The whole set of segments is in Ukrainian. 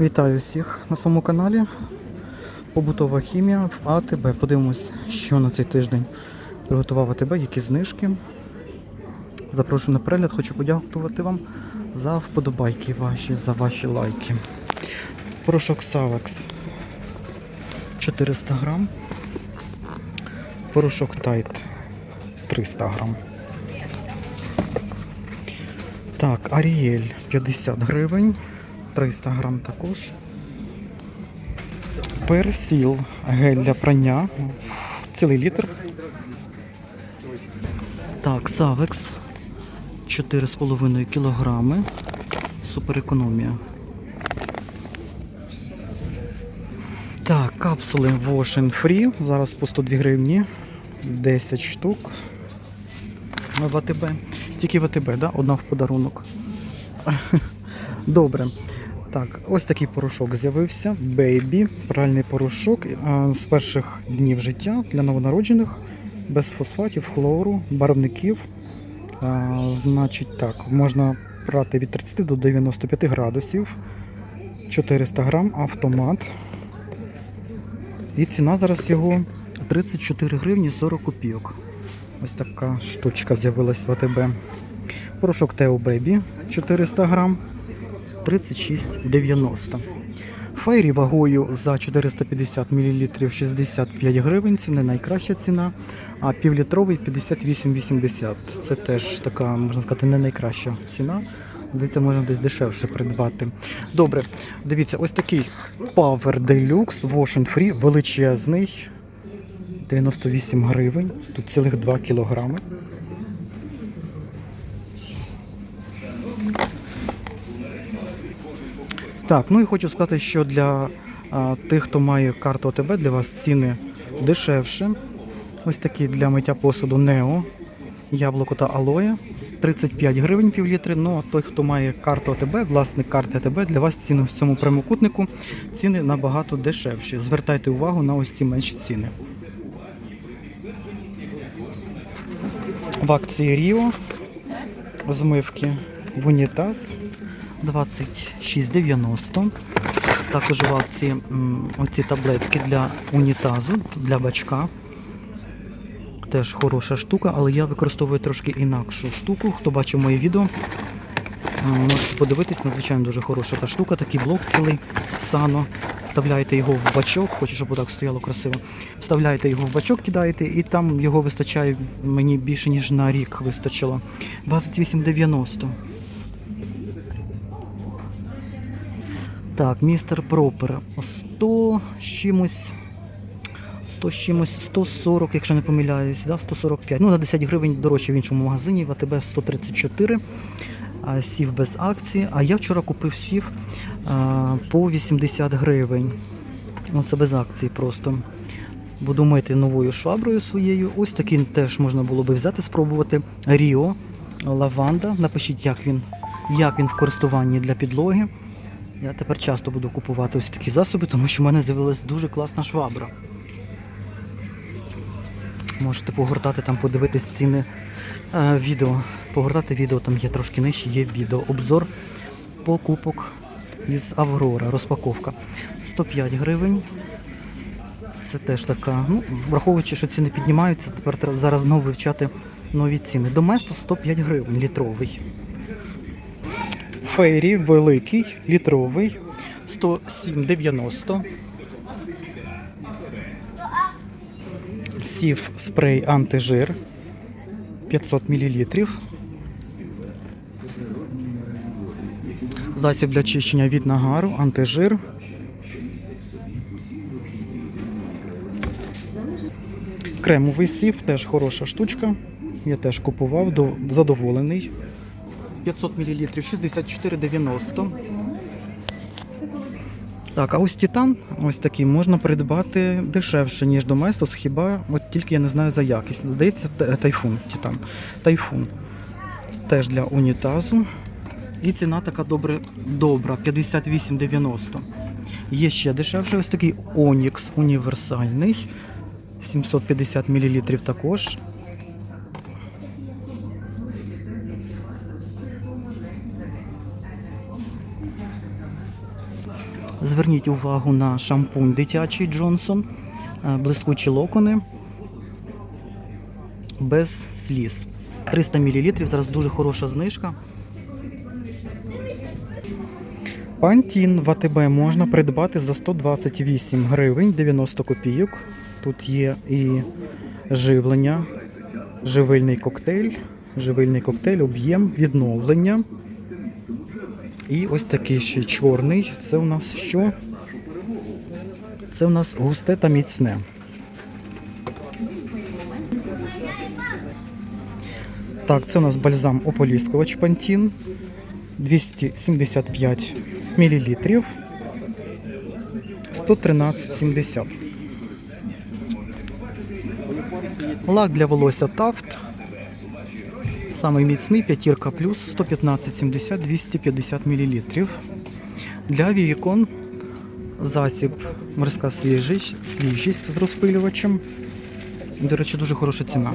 Вітаю всіх на своєму каналі. Побутова хімія в АТБ. Подивимось, що на цей тиждень приготував АТБ, які знижки. Запрошую на перегляд, хочу подякувати вам за вподобайки ваші, за ваші лайки. Порошок Савекс 400 грам. Порошок Тайт 300 грам. Так, Аріель 50 гривень, 300 грам також. Персіл, гель для прання, цілий літр. Так, Савекс 4,5 кілограми. Суперекономія. Так, капсули Wash and Free. Зараз по 102 гривні. 10 штук. В АТБ. Тільки в АТБ, да? Одна в подарунок. Добре. Так, ось такий порошок з'явився. Бейбі, пральний порошок з перших днів життя для новонароджених, без фосфатів, хлору, барвників. А, значить так, можна прати від 30 до 95 градусів. 400 грам автомат. І ціна зараз його 34 гривні 40 копійок. Ось така штучка з'явилась в АТБ. Порошок Тео Бебі 400 грам 36,90. Фейрі вагою за 450 мл 65 гривень. Це не найкраща ціна. А півлітровий 58,80. Це теж така, можна сказати, не найкраща ціна. Здається, можна десь дешевше придбати. Добре, дивіться, ось такий Power Deluxe Wash Free величезний. 98 гривень. Тут цілих 2 кілограми. Так, ну і хочу сказати, що для а, тих, хто має карту ОТБ, для вас ціни дешевше. Ось такі для миття посуду Нео, яблуко та алоє. 35 гривень півлітри. Ну а той, хто має карту АТБ, власник карти АТБ, для вас ціни в цьому прямокутнику ціни набагато дешевші. Звертайте увагу на ось ці менші ціни. В акції Ріо змивки в унітаз 26,90. Також в акції оці таблетки для унітазу, для бачка. Теж хороша штука, але я використовую трошки інакшу штуку. Хто бачив моє відео, можете подивитись, надзвичайно дуже хороша та штука, такий блок цілий сано. Вставляєте його в бачок, хочу, щоб отак стояло красиво. Вставляєте його в бачок, кидаєте, і там його вистачає мені більше, ніж на рік вистачило. 28,90. Так, містер Пропер. 100 з чимось. 100 з чимось, 140, якщо не помиляюсь, да, 145. Ну, на 10 гривень дорожче в іншому магазині, в АТБ 134. А, сів без акції. А я вчора купив сів а, по 80 гривень. Це без акції просто. Буду мити новою шваброю своєю. Ось такий теж можна було би взяти, спробувати. Ріо, лаванда. Напишіть, як він, як він в користуванні для підлоги. Я тепер часто буду купувати ось такі засоби, тому що в мене з'явилась дуже класна швабра. Можете погортати там, подивитись ціни е, відео. Погортати відео, там є трошки нижче, є відео. Обзор покупок із Аврора, розпаковка. 105 гривень. Це теж така, ну, враховуючи, що ціни піднімаються, тепер треба зараз знову вивчати нові ціни. Доместо 105 гривень літровий. Фейрі великий, літровий, 107,90. Сів спрей антижир 500 мл. Засіб для чищення від нагару, антижир. Кремовий сів, теж хороша штучка. Я теж купував, задоволений. 500 мл 64,90. Так, а ось Титан, ось такий, можна придбати дешевше, ніж Доместос, хіба от тільки я не знаю за якість. Здається, тайфун Титан. Тайфун. Теж для унітазу. І ціна така добре, добра, 58,90. Є ще дешевше, ось такий Онікс універсальний. 750 мл також. Зверніть увагу на шампунь дитячий Джонсон, е, блискучі локони без сліз. 300 мл, зараз дуже хороша знижка. Пантін в АТБ можна придбати за 128 гривень 90 копійок. Тут є і живлення, живильний коктейль, живильний коктейль, об'єм, відновлення. І ось такий ще чорний. Це у нас що? Це у нас густе та міцне. Так, це у нас бальзам ополіскувач Пантін 275 мл 113,70. Лак для волосся Тафт. Самий міцний п'ятірка плюс 115,70 250 мл. Для вікон засіб морська свіжість, свіжість з розпилювачем. До речі, дуже хороша ціна.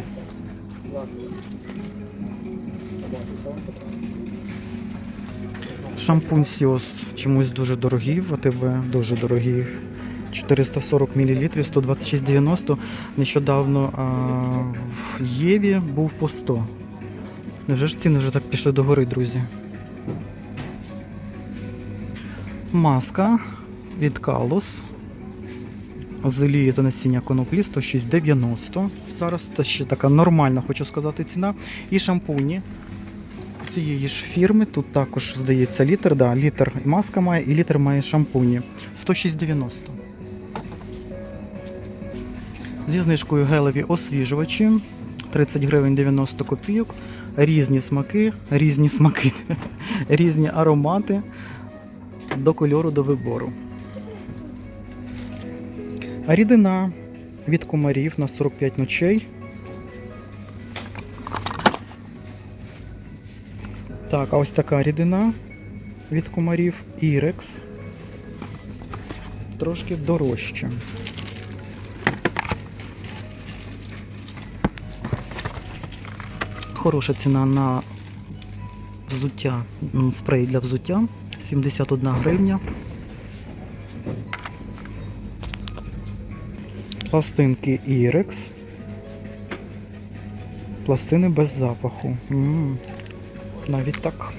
Шампунь Сіос чомусь дуже дорогий, в АТБ дуже дорогий. 440 мл, 126,90. Нещодавно а, в Єві був по 100. Невже ж ціни вже так пішли до гори, друзі? Маска від Калос. З олії та насіння коноплі 106,90. Зараз це ще така нормальна, хочу сказати, ціна. І шампуні цієї ж фірми. Тут також, здається, літр. Да, літр маска має і літр має шампуні. 106,90. Зі знижкою гелеві освіжувачі 30 гривень 90 копійок. Різні смаки, різні смаки, різні аромати до кольору до вибору. Рідина від комарів на 45 ночей. Так, а ось така рідина від комарів Ірекс. Трошки дорожче. Хороша ціна на взуття, спрей для взуття 71 гривня. Пластинки Irex. Пластини без запаху. М, Навіть так.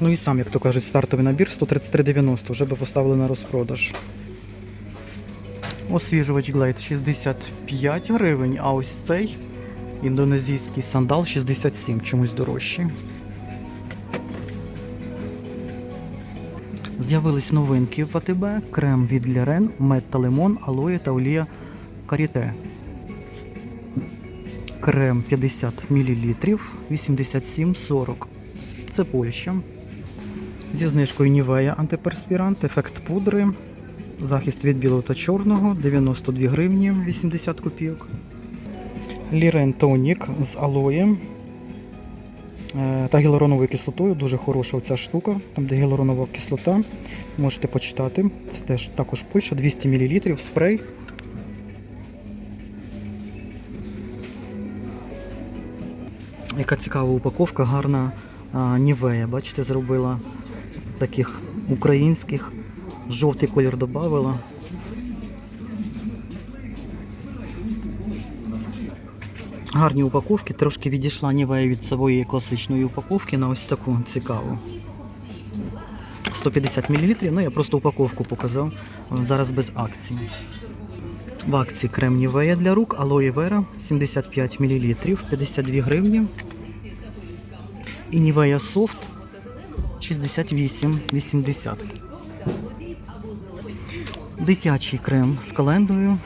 Ну і сам, як то кажуть, стартовий набір 133,90 вже би поставили на розпродаж. Освіжувач Glade 65 гривень, а ось цей індонезійський сандал 67, чомусь дорожчий. З'явились новинки в АТБ, крем від Лярен, мед та лимон, алоє та олія каріте. Крем 50 мл 87,40. Це Польща. Зі знижкою Нівея антиперспірант, ефект пудри, захист від білого та чорного 92 гривні 80 копійок. Лірен тонік з алоєм е, та гіалуроновою кислотою. Дуже хороша оця штука, там де гіалуронова кислота. Можете почитати. Це теж також Польща, 200 мл спрей. Яка цікава упаковка, гарна Нівея. Бачите, зробила таких українських. Жовтий колір додавала. Гарні упаковки, трошки відійшла Нівея від своєї класичної упаковки на ось таку цікаву. 150 мл, ну я просто упаковку показав. Зараз без акції. В акції крем Нівея для рук, алоє вера 75 мл, 52 гривні. І Нівея Софт 68,80. Дитячий крем з календою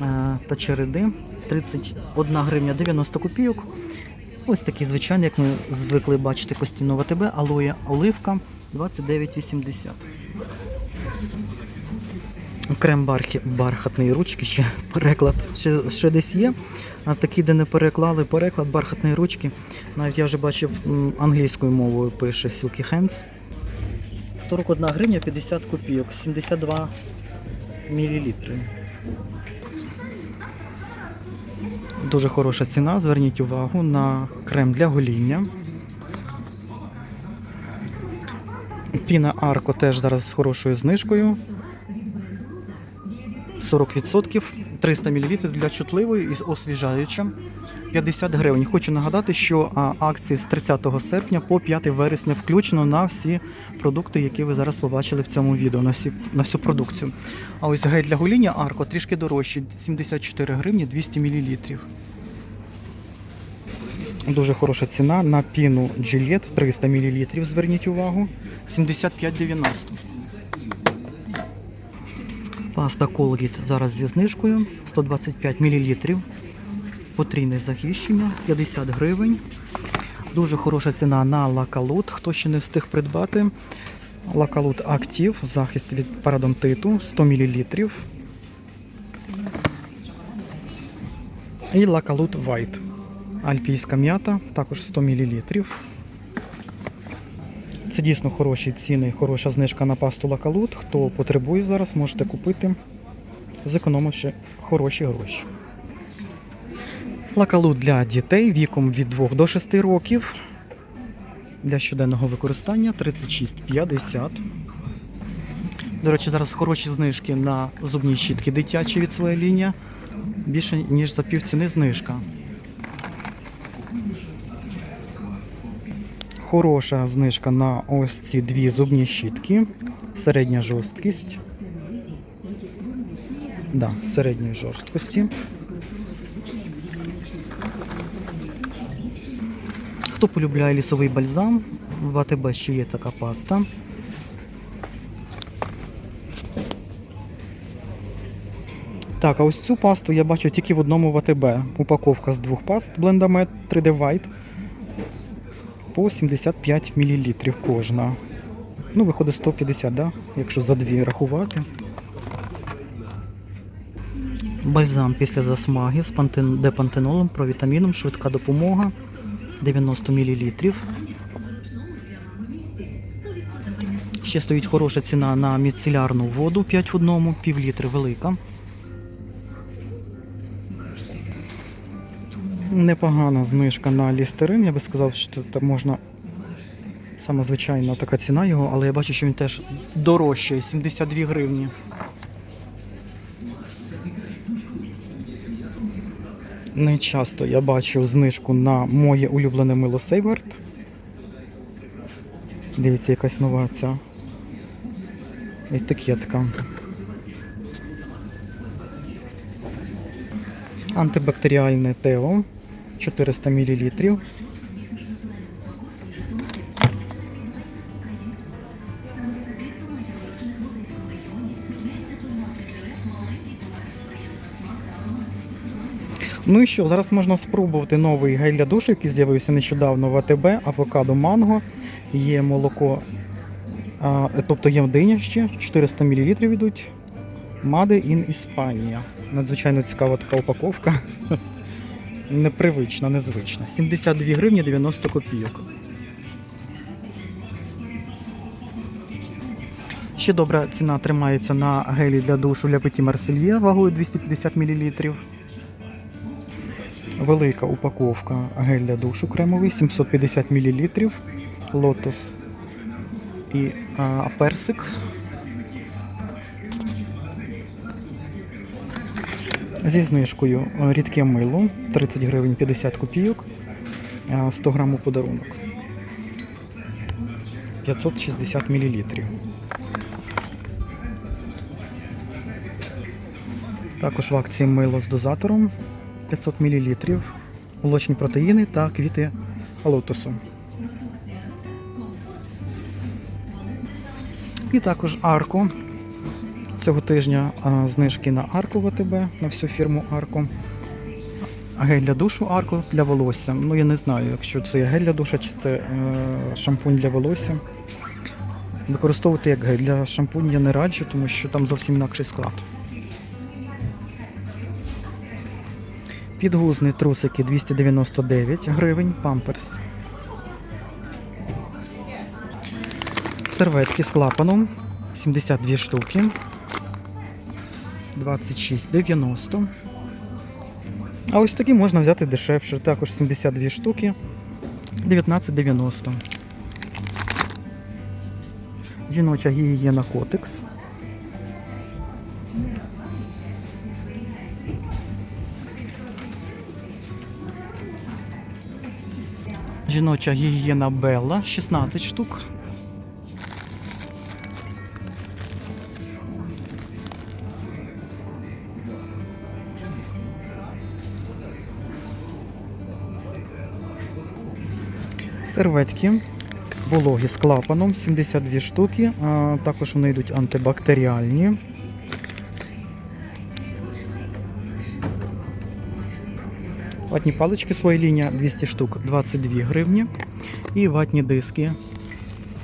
е, та череди 31 гривня 90 копійок. Ось такий звичайний, як ми звикли бачити постійно в АТБ, алоє оливка 29,80. Крем бархатної ручки, ще переклад ще, ще десь є. А такі, де не переклали, переклад бархатної ручки. Навіть я вже бачив англійською мовою пише Silky Hands. 41 гривня 50 копійок, 72 мілілітри. Дуже хороша ціна. Зверніть увагу на крем для гоління. Піна Арко теж зараз з хорошою знижкою. 40%, 300 мл для чутливої і освіжаюча. 50 гривень. Хочу нагадати, що акції з 30 серпня по 5 вересня включено на всі продукти, які ви зараз побачили в цьому відео, на, всі, на всю продукцію. А ось гель для гоління Арко трішки дорожчий, 74 гривні 200 мл. Дуже хороша ціна на піну Gillette 300 мл, зверніть увагу, 75,90. Паста Colgate зараз зі знижкою 125 мл. Потрійне захищення 50 гривень. Дуже хороша ціна на лакалут. Хто ще не встиг придбати. Лакалут Актив, захист від парадонтиту 100 мл. І лакалут White. Альпійська м'ята, також 100 мл. Це дійсно хороші ціни, хороша знижка на пасту лакалут. Хто потребує зараз, можете купити, зекономивши хороші гроші. Лакалут для дітей віком від 2 до 6 років. Для щоденного використання 36,50. До речі, зараз хороші знижки на зубні щітки дитячі від своєї лінії. Більше ніж за півціни знижка. Хороша знижка на ось ці дві зубні щітки. Середня жорсткість. Да, середньої жорсткості. Хто полюбляє лісовий бальзам, в АТБ ще є така паста. Так, а ось цю пасту я бачу тільки в одному в АТБ. Упаковка з двох паст Blendamed 3D White по 75 мл кожна. Ну, виходить 150, да? якщо за дві рахувати. Бальзам після засмаги з пантен... депантенолом, провітаміном, швидка допомога 90 мл. Ще стоїть хороша ціна на міцелярну воду 5 в одному, пів літри велика. Непогана знижка на лістерин. Я би сказав, що це можна саме звичайна така ціна його, але я бачу, що він теж дорожчий, 72 гривні. Не часто я бачу знижку на моє улюблене мило Сейверт. Дивіться, якась нова ця етикетка. Антибактеріальне Тео 400 мл. Ну і що, зараз можна спробувати новий гель для душу, який з'явився нещодавно в АТБ, авокадо манго, є молоко, а, тобто є диня ще, 400 мл йдуть. Made in Іспанія. Надзвичайно цікава така упаковка. Непривична, незвична. 72 гривні 90 копійок. Ще добра ціна тримається на гелі для душу для Petit Marseille вагою 250 мл. Велика упаковка гель для душу кремовий 750 мл. Лотос і а, персик. Зі знижкою е, рідке мило 30 гривень 50 копійок, е, 100 грам у подарунок. 560 мл. Також в акції мило з дозатором 500 мл, молочні протеїни та квіти лотосу. І також арко. Цього тижня знижки на Арко ВТБ, на всю фірму Арко. Гель для душу Арко для волосся. Ну я не знаю, якщо це гель для душа чи це е, шампунь для волосся. Використовувати як гель для шампунь я не раджу, тому що там зовсім інакший склад. Підгузні трусики 299 гривень, памперс. Серветки з клапаном 72 штуки. 26,90. А ось такі можна взяти дешевше, також 72 штуки, 19,90. Жіноча гігієна котекс. Жіноча гігієна Белла 16 штук. Серветки вологі з клапаном 72 штуки. А також вони йдуть антибактеріальні. Ватні палички своя лінія 200 штук 22 гривні. І ватні диски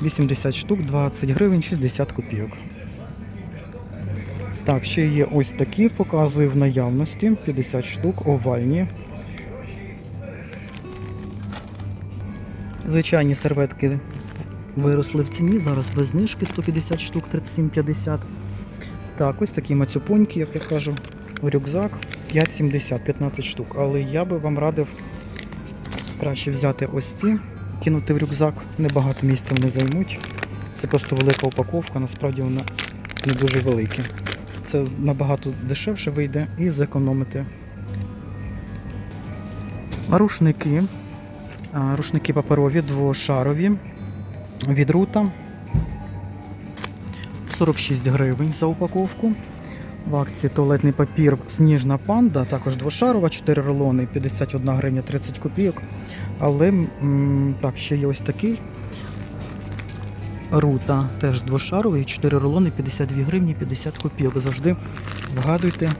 80 штук 20 гривень 60 копійок. Так, ще є ось такі, показую в наявності 50 штук, овальні. Звичайні серветки виросли в ціні, зараз без знижки 150 штук 37,50. Так, ось такі мацюпоньки, як я кажу, рюкзак 5,70, 15 штук. Але я би вам радив краще взяти ось ці, кинути в рюкзак. Небагато місця вони займуть. Це просто велика упаковка, насправді вона не дуже велика. Це набагато дешевше вийде і зекономити. Рушники. Рушники паперові, двошарові від рута. 46 гривень за упаковку. В акції туалетний папір Сніжна панда, також двошарова, 4 рулони, 51 гривня 30 копійок. Але так, ще є ось такий. Рута теж двошаровий, 4 рулони, 52 гривні 50 копійок. Завжди вгадуйте,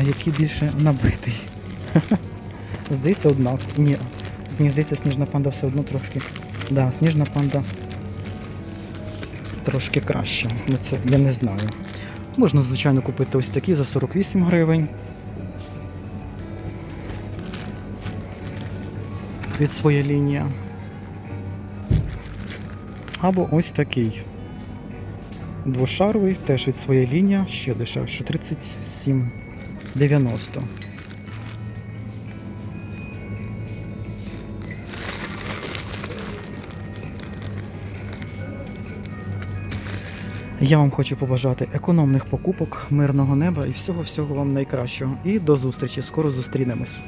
а який більше набитий. Здається, одна. Ні, Мені здається, сніжна панда все одно трошки. Да, сніжна панда трошки краще. Ну це я не знаю. Можна, звичайно, купити ось такі за 48 гривень. Від своєї лінії. Або ось такий. Двошаровий, теж від своєї лінії, ще дешевше, 37,90. Я вам хочу побажати економних покупок, мирного неба і всього-всього вам найкращого. І до зустрічі. Скоро зустрінемось.